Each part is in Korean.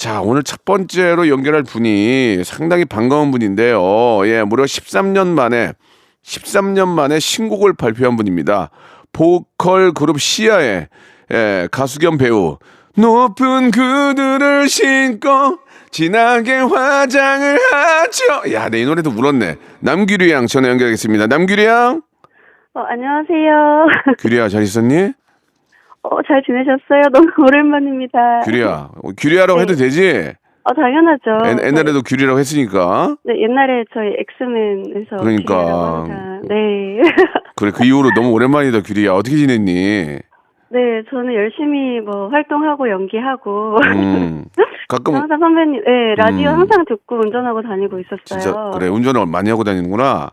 자, 오늘 첫 번째로 연결할 분이 상당히 반가운 분인데요. 예, 무려 13년 만에, 13년 만에 신곡을 발표한 분입니다. 보컬 그룹 시아의 예, 가수 겸 배우. 높은 구두를 신고 진하게 화장을 하죠. 야, 내 이 노래도 울었네. 남규리 양 전화 연결하겠습니다. 남규리 양. 어, 안녕하세요. 규리야, 잘 있었니? 어, 잘 지내셨어요? 너무 오랜만입니다. 규리야. 어, 규리야라고 해도 되지? 어, 당연하죠. 옛- 옛날에도 규리라고 했으니까. 네, 옛날에 저희 엑스맨에서. 그러니까. 기회라고 항상- 네. 그래 그 이후로 너무 오랜만이다 규리야 어떻게 지냈니? 네, 저는 열심히 뭐 활동하고 연기하고. 음 가끔 항상 선배님, 네, 라디오 음. 항상 듣고 운전하고 다니고 있었어요. 진짜 그래 운전을 많이 하고 다니는구나.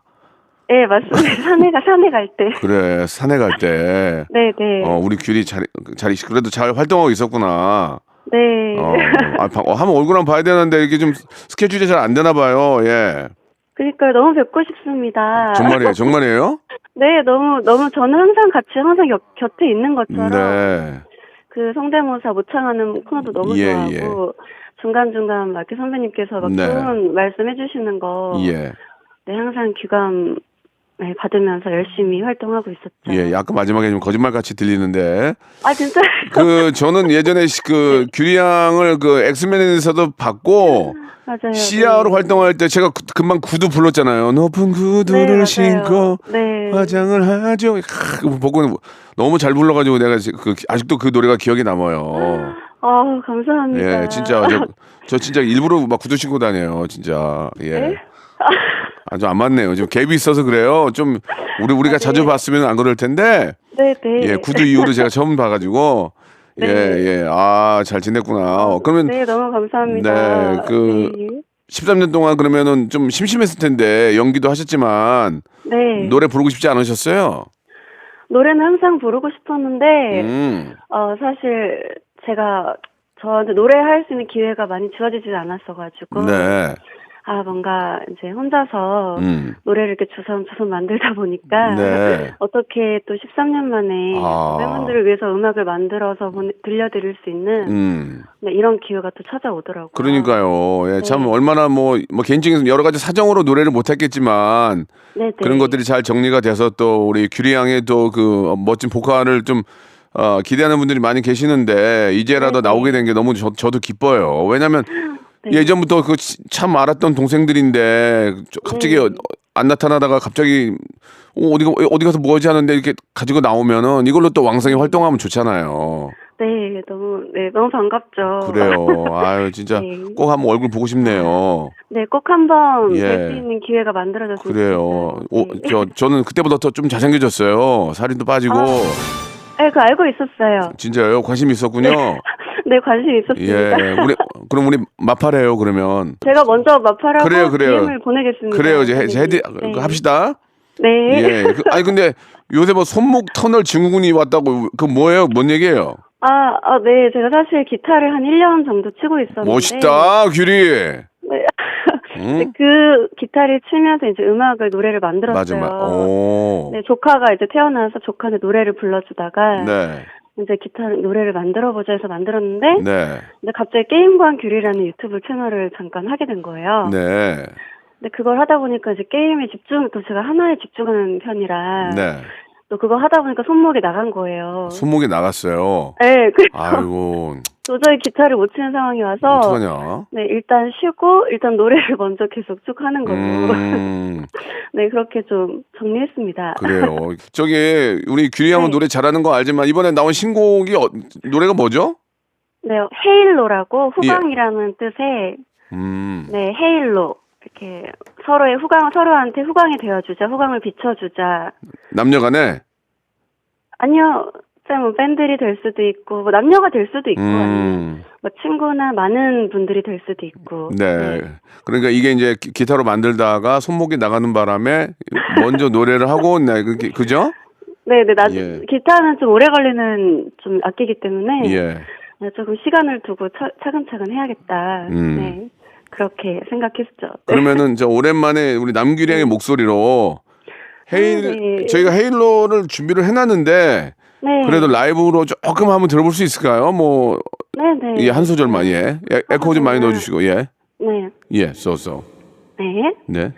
네, 맞습니다. 산에 가, 산에 갈 때. 그래 산에 갈 때. 네, 네. 어 우리 규리 잘, 잘 그래도 잘 활동하고 있었구나. 네. 어, 아, 방- 어, 한번 얼굴 한번 봐야 되는데 이게 좀 스케줄이 잘 안 되나 봐요. 예. 그러니까 너무 뵙고 싶습니다. 정말이에요, 정말이에요? 네, 너무, 너무 저는 항상 같이 항상 곁, 곁에 있는 것처럼. 네. 그 성대모사 모창하는 코너도 너무 예, 좋아하고 중간 중간 막 이렇게 선배님께서 막 네. 좋은 말씀 해 주시는 거 예. 네, 항상 귀감 네, 받으면서 열심히 활동하고 있었죠. 예. 약간 마지막에 좀 거짓말 같이 들리는데. 아 진짜 그 저는 예전에 시- 그 규리 양을 그 엑스맨에서도 봤고 맞아요. 시아로 활동할 때 제가 그- 금방 구두 불렀잖아요. 높은 네, 구두를 맞아요. 신고 네. 화장을 하죠. 크, 그거 보고 너무 잘 불러가지고 내가 지- 그, 아직도 그 노래가 기억이 남아요. 아 감사합니다. 예, 진짜 저, 저 진짜 일부러 막 구두 신고 다녀요. 진짜 예. 네? 아주 안 맞네요. 지금 갭이 있어서 그래요. 좀 우리 우리가 아, 자주 네. 봤으면 안 그럴 텐데 네, 네. 예 구두 이후로 제가 처음 봐가지고 네. 예 예 아 잘 지냈구나. 어, 그러면 네, 너무 감사합니다. 네, 그- 네. 13년 동안 그러면은 좀 심심했을 텐데 연기도 하셨지만 네. 노래 부르고 싶지 않으셨어요? 노래는 항상 부르고 싶었는데 음. 어 사실 제가 저한테 노래할 수 있는 기회가 많이 주어지지 않았어가지고 네. 아 뭔가 이제 혼자서 음. 노래를 이렇게 주섬주섬 만들다 보니까 네. 어떻게 또 13년 만에 아. 팬분들을 위해서 음악을 만들어서 보내, 들려드릴 수 있는 음. 네, 이런 기회가 또 찾아오더라고요. 그러니까요. 예, 참 네. 얼마나 뭐, 뭐 개인적인 여러 가지 사정으로 노래를 못 했겠지만 네네. 그런 것들이 잘 정리가 돼서 또 우리 규리 양의 또 그 멋진 보컬을 좀 어, 기대하는 분들이 많이 계시는데 이제라도. 나오게 된 게 너무 저, 저도 기뻐요. 왜냐면 네. 예전부터 그 참 알았던 동생들인데 저 갑자기 네. 어, 안 나타나다가 갑자기 어, 어디 어디 가서 뭐지 하는데 이렇게 가지고 나오면은 이걸로 또 왕성히 활동하면 좋잖아요. 네, 너무 네 너무 반갑죠. 그래요. 아유 진짜 네. 꼭 한번 얼굴 보고 싶네요. 네, 꼭 한번 예. 뵐수 있는 기회가 만들어졌으면 그래요. 오, 네. 저 저는 그때보다 더 좀 잘생겨졌어요. 살도 빠지고 아. 네, 그거 알고 있었어요. 진짜요. 관심 있었군요. 네, 관심 예, 있었습니다. 우리 그럼 우리 마파래요. 그러면 제가 먼저 마파라고 그래요, 그래요. DM을 보내겠습니다. 그래요. 이제 해- 네. 헤드 네. 합시다. 네. 예. 그, 아니 근데 요새 뭐 손목 터널 증후군이 왔다고 그 뭐예요? 뭔 얘기예요? 아, 아, 네. 제가 사실 기타를 한 1년 정도 치고 있었는데. 멋있다, 규리. 네. 응? 그 기타를 치면서 이제 음악을 노래를 맞아, 만들었어요. 맞. 오. 네, 조카가 이제 태어나서 조카한테 노래를 불러주다가 네, 이제 기타 노래를 만들어 보자 해서 만들었는데 네, 근데 갑자기 게임관 규리라는 유튜브 채널을 잠깐 하게 된 거예요. 네, 근데 그걸 하다 보니까 이제 게임에 집중 또 제가 하나에 집중하는 편이라 네. 또 그거 하다 보니까 손목이 나간 거예요. 손목이 나갔어요. 네, 그래서 아이고, 도저히 기타를 못 치는 상황이 와서 어떡하냐? 네, 일단 쉬고 일단 노래를 먼저 계속 쭉 하는 거고. 음, 네, 그렇게 좀 정리했습니다. 그래요. 저기 우리 규리 양은 네. 노래 잘하는 거 알지만 이번에 나온 신곡이 어, 노래가 뭐죠? 네, 헤일로라고 후광이라는 뜻의 음, 네, 헤일로. 이렇게 서로의 후광 서로한테 후광이 되어 주자. 후광을 비춰 주자. 남녀간에. 아니요. 뭐 팬들이 될 수도 있고 뭐 남녀가 될 수도 있고 음, 뭐 친구나 많은 분들이 될 수도 있고. 네. 그러니까 이게 이제 기- 기타로 만들다가 손목이 나가는 바람에 먼저 노래를 하고, 네, 그게 그죠? 네, 네, 나 예. 기타는 좀 오래 걸리는 좀 악기이기 때문에 예. 네, 조금 시간을 두고 차, 차근차근 해야겠다. 음. 네. 그렇게 생각했죠. 네. 그러면은 저 오랜만에 우리 남규리 양의 목소리로 헤일 네. 저희가 헤일로를 준비를 해놨는데 네. 그래도 라이브로 조금 한번 들어볼 수 있을까요? 뭐 네네. 예, 한 소절만 예. 예, 에코 좀 많이. 넣어주시고 예. 네. 예, 써서 네. 네.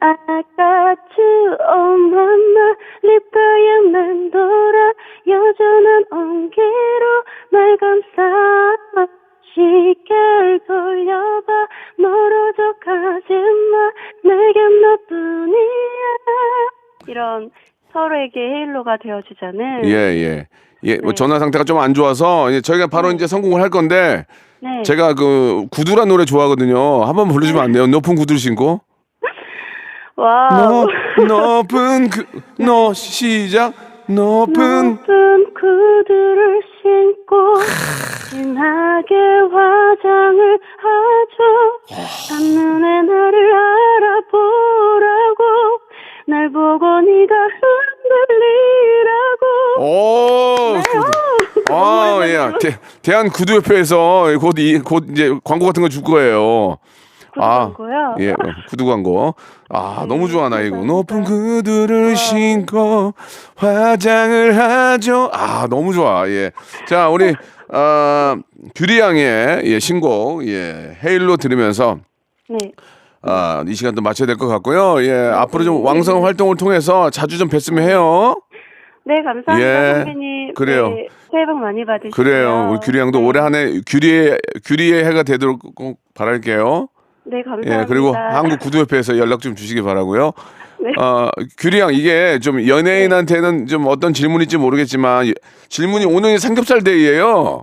I got you on my mind 립가에만 돌아 여전한 온기로 날 감싸 시계를 돌려봐 이런 서로에게 헤일로가 되어주자는 예, 예. 예, 뭐 네. 전화 상태가 좀 안 좋아서 예, 저희가 바로 네. 이제 성공을 할 건데 네. 제가 그 구두란 노래 좋아하거든요. 한번 불러주면 안 돼요? 높은 구두를 신고. 높, 높은 그, 너 시작. 높은 높은 구두를 신고 진하게 화장을 하죠 한눈에 나를 알아보라고 날 보고 네가 흔들리라고 오. 네, 아, 예. 대, 대한 구두협회에서 곧, 이, 곧 이제 광고 같은 거 줄 거예요. 구두 광고요? 예, 어, 구두 광고. 아, 네, 너무 좋아, 나 이거. 높은 구두를 신고 화장을 하죠. 아, 너무 좋아, 예. 자, 우리, 아, 규리 양의 예, 신곡, 예, 헤일로 들으면서 네. 아, 이 시간도 마쳐야 될 것 같고요. 예, 앞으로 좀 왕성 활동을 통해서 자주 좀 뵀으면 해요. 네, 감사합니다, 예, 선배님. 그래요. 네, 새해 복 많이 받으시고요. 그래요. 우리 규리 양도 네. 올해 한 해 규리의, 규리의 해가 되도록 꼭 바랄게요. 네, 감사합니다. 예, 그리고 한국 구두협회에서 연락 좀 주시기 바라고요. 네. 어, 규리 양 이게 좀 연예인한테는 좀 어떤 질문일지 모르겠지만 이- 질문이 오늘 삼겹살 데이예요.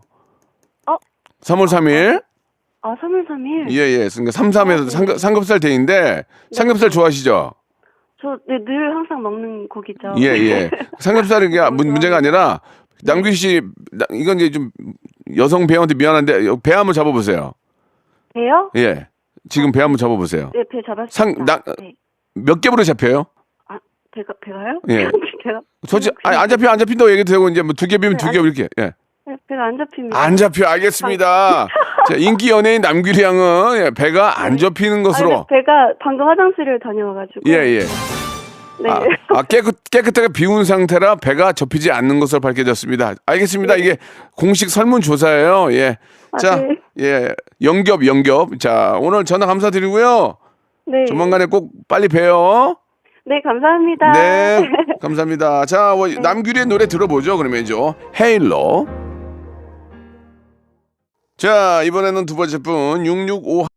어? 3월 3일. 아, 3월 3일? 예, 예. 그러니까 3, 3에서 네. 삼겹, 삼겹살 데이인데 삼겹살 좋아하시죠? 저, 네, 늘 항상 먹는 고기죠. 예, 예. 삼겹살이 그게 문- 문제가 아니라 남규 씨 나- 이건 이제 좀 여성 배우한테 미안한데 배 한번 잡아 보세요. 배요? 예. 지금 배 한번 잡아 보세요. 네, 배 잡았습니다. 상- 나- 네. 몇 개부로 잡혀요? 아, 배가, 배가요? 예. 배가, 솔직히 아니, 안 잡혀 안 잡힌다고 얘기 되고 이제 뭐두개 비면 두개 이렇게. 예. 네, 배가 안 잡힙니다. 안 잡혀 알겠습니다. 자, 인기 연예인 남규리 양은 예, 배가 안 잡히는 아, 것으로 근데 배가 방금 화장실을 다녀와가지고. 예, 예. 네. 아, 아, 깨끗, 깨끗하게 비운 상태라 배가 접히지 않는 것으로 밝혀졌습니다. 알겠습니다. 이게 공식 설문 조사예요. 예. 자, 네. 예. 영겹, 영겹. 자, 오늘 전화 감사드리고요. 네. 조만간에 꼭 빨리 봬요. 네, 감사합니다. 네. 감사합니다. 자, 뭐, 남규리의 노래 들어보죠. 그러면죠. 헤일로. 자, 이번에는 두 번째 분, 665